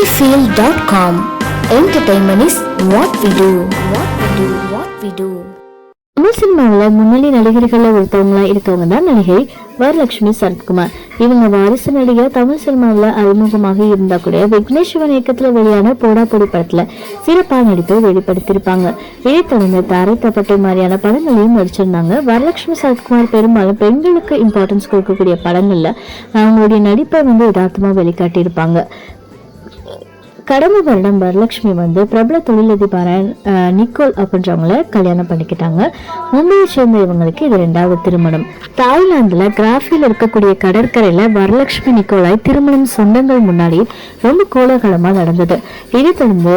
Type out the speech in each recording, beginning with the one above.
sunnyfield.com. Entertainment is what we do. What we do. What we do. Tamil சினிமாவில் முன்னணி நடிகர்களில் ஒருத்தவங்களா இருக்கவங்க தான் நடிகை வரலட்சுமி சரத்குமார் இவங்க வாரிசு நடிகர் தமிழ் சினிமாவில் அறிமுகமாக இருந்தா கூட விக்னேஷ் சிவன் இயக்கத்தில் வெளியான போடா படத்தில் சிறப்பாக சிறப்பான நடிப்பை வெளிப்படுத்தியிருப்பாங்க இதைத் தொடர்ந்து தாரை தப்பட்டை மாதிரியான படங்களையும் நடிச்சிருந்தாங்க வரலட்சுமி சரத்குமார் பெரும்பாலும் பெண்களுக்கு இம்பார்ட்டன்ஸ் கொடுக்கக்கூடிய படங்கள்ல அவங்களுடைய நடிப்பை வந்து யதார்த்தமாக வெளிக்காட்டியிருப்பாங்க கடந்த வருடம் வரலட்சுமி வந்து பிரபல தொழிலதிபரான நிக்கோல் அப்படின்றவங்கள கல்யாணம் பண்ணிக்கிட்டாங்க. மும்பையை சேர்ந்த இவங்களுக்கு இது ரெண்டாவது திருமணம். தாய்லாந்துல கிராஃபியில் இருக்கக்கூடிய கடற்கரையில வரலட்சுமி நிக்கோலாய் திருமணம் சொந்தங்கள் முன்னாடி ரொம்ப கோலாகலமாக நடந்தது. இதை தொடர்ந்து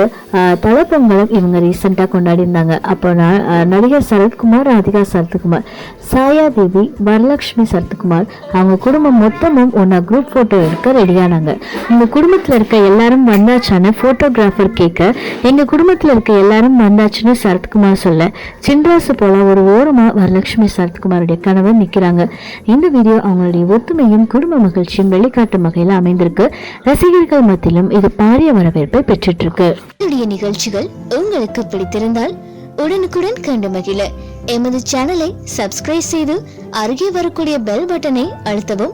தலப்பொங்கலும் இவங்க ரீசெண்டாக கொண்டாடி இருந்தாங்க அப்போ நான் நடிகர் சரத்குமார் ராதிகா சரத்குமார் சாயா தேவி வரலட்சுமி சரத்குமார் அவங்க குடும்பம் மொத்தமும் ஒன்றா குரூப் போட்டோ எடுக்க ரெடியானாங்க இந்த குடும்பத்துல இருக்க எல்லாரும் பேரான ஃபோட்டோகிராஃபர் கேட்க எங்கள் குடும்பத்தில் இருக்க எல்லாரும் வந்தாச்சுன்னு சரத்குமார் சொல்ல சின்ராசு போல ஒரு ஓரமாக வரலட்சுமி சரத்குமாருடைய கணவர் நிற்கிறாங்க இந்த வீடியோ அவங்களுடைய ஒத்துமையும் குடும்ப மகிழ்ச்சியும் வெளிக்காட்டும் வகையில் அமைந்திருக்கு. ரசிகர்கள் மத்தியிலும் இது பாரிய வரவேற்பை பெற்றுட்டு என்னுடைய நிகழ்ச்சிகள் உங்களுக்கு பிடித்திருந்தால் உடனுக்குடன் கண்டு மகிழ. எமது சேனலை சப்ஸ்கிரைப் செய்து அருகே வரக்கூடிய பெல் பட்டனை அழுத்தவும்